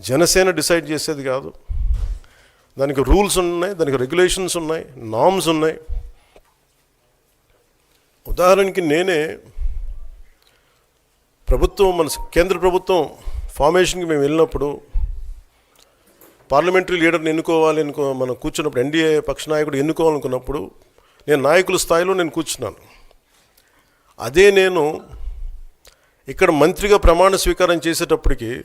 Janasena decide చేసేది కాదు. దానికి రూల్స్ ఉన్నాయి దానికి రెగ్యులేషన్స్ ఉన్నాయి నామ్స్ ఉన్నాయి. ఉదాహరణకి నేనే ప్రభుత్వం మన కేంద్ర ప్రభుత్వం ఫార్మేషన్కి మేము వెళ్ళినప్పుడు పార్లమెంటరీ లీడర్ని ఎన్నుకోవాలి అనుకో మనం కూర్చున్నప్పుడు ఎన్డీఏ పక్ష నాయకుడు ఎన్నుకోవాలనుకున్నప్పుడు నేను నాయకుల స్థాయిలో నేను కూర్చున్నాను. అదే నేను ఇక్కడ మంత్రిగా ప్రమాణ స్వీకారం చేసేటప్పటికి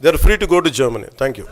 they are free to go to Germany. Thank you.